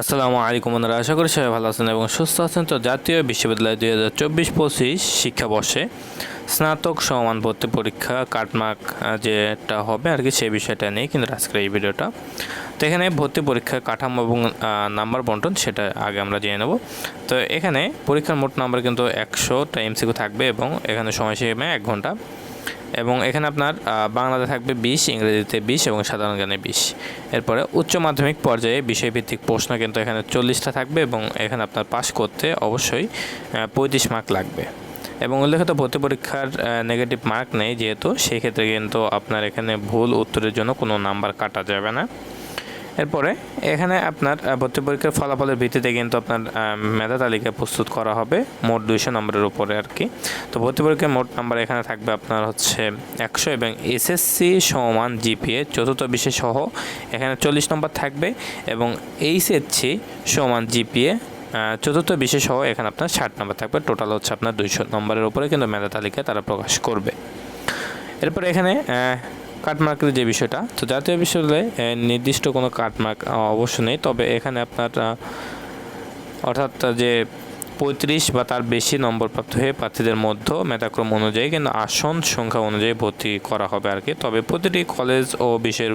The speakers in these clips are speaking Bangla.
আসসালামু আলাইকুম বন্ধুরা, আশা করি সবাই ভালো আছেন এবং সুস্থ আছেন। তো জাতীয় বিশ্ববিদ্যালয় দুই হাজার চব্বিশ পঁচিশ শিক্ষাবর্ষে স্নাতক সমান ভর্তি পরীক্ষা কাটমার্ক যেটা হবে আর কি সেই বিষয়টা নিয়ে কিন্তু আজকের এই ভিডিওটা। তো এখানে ভর্তি পরীক্ষা কাঠামো এবং নাম্বার বন্টন সেটা আগে আমরা জেনে নেব। তো এখানে পরীক্ষার মোট নাম্বার কিন্তু একশোটা এমসিকিউ থাকবে এবং এখানে সময়সীমা এক ঘণ্টা। এবং এখানে আপনার বাংলাতে থাকবে বিশ, ইংরেজিতে বিশ এবং সাধারণ জ্ঞানে বিশ। এরপরে উচ্চ মাধ্যমিক পর্যায়ে বিষয়ভিত্তিক প্রশ্ন কিন্তু এখানে চল্লিশটা থাকবে এবং এখানে আপনার পাশ করতে অবশ্যই পঁয়ত্রিশ মার্ক লাগবে। এবং উল্লেখিত ভর্তি পরীক্ষার নেগেটিভ মার্ক নেই যেহেতু, সেই ক্ষেত্রে কিন্তু আপনার এখানে ভুল উত্তরের জন্য কোনো নাম্বার কাটা যাবে না। এরপরে এখানে আপনার ভর্তি পরীক্ষার ফলাফলের ভিত্তিতে কিন্তু আপনার মেধা তালিকা প্রস্তুত করা হবে মোট দুইশো নম্বরের উপরে আর কি। তো ভর্তি পরীক্ষার মোট নাম্বার এখানে থাকবে আপনার হচ্ছে একশো এবং এসএসসি সমান জিপিএ চতুর্থ বিশেষ সহ এখানে চল্লিশ নম্বর থাকবে এবং এইচএসসি সমান জিপিএ চতুর্থ বিশেষ সহ এখানে আপনার ষাট নম্বর থাকবে। টোটাল হচ্ছে আপনার দুইশো নম্বরের উপরে কিন্তু মেধা তালিকায় তারা প্রকাশ করবে। এরপরে এখানে কাটমার্কের যে বিষয়টা, তো জাতীয় বিশ্ববিদ্যালয়ে নির্দিষ্ট কোনো কাটমার্ক অবশ্য নেই। তবে এখানে আপনার অর্থাৎ যে পঁয়ত্রিশ বা তার বেশি নম্বর প্রাপ্ত হয়ে প্রার্থীদের মধ্যে মেধাক্রম অনুযায়ী কিন্তু আসন সংখ্যা অনুযায়ী ভর্তি করা হবে আর কি। তবে প্রতিটি কলেজ ও বিষয়ের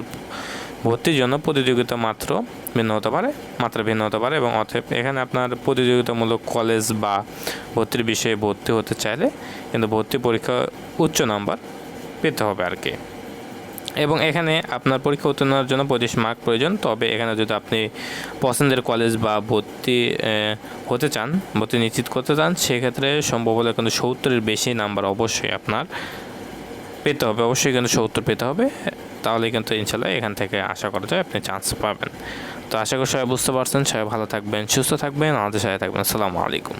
ভর্তির জন্য প্রতিযোগিতা মাত্র ভিন্ন হতে পারে, মাত্রা ভিন্ন হতে পারে এবং অতএব এখানে আপনার প্রতিযোগিতামূলক কলেজ বা ভর্তির বিষয়ে ভর্তি হতে চাইলে কিন্তু ভর্তি পরীক্ষা উচ্চ নাম্বার পেতে হবে আর কি। এবং এখানে আপনার পরীক্ষা উত্তীর্ণ জন্য পঁচিশ মার্ক প্রয়োজন। তবে এখানে যদি আপনি পছন্দের কলেজ বা ভর্তি হতে চান, ভর্তি নিশ্চিত করতে চান, সেক্ষেত্রে সম্ভব হলে কিন্তু সত্তরের বেশি নাম্বার অবশ্যই আপনার পেতে হবে। অবশ্যই কিন্তু সত্তর পেতে হবে। তাহলে কিন্তু ইনশাল্লাহ এখান থেকে আশা করা যায় আপনি চান্স পাবেন। তো আশা করি সবাই বুঝতে পারছেন। সবাই ভালো থাকবেন, সুস্থ থাকবেন, আমাদের সাথে থাকবেন। আসসালামু আলাইকুম।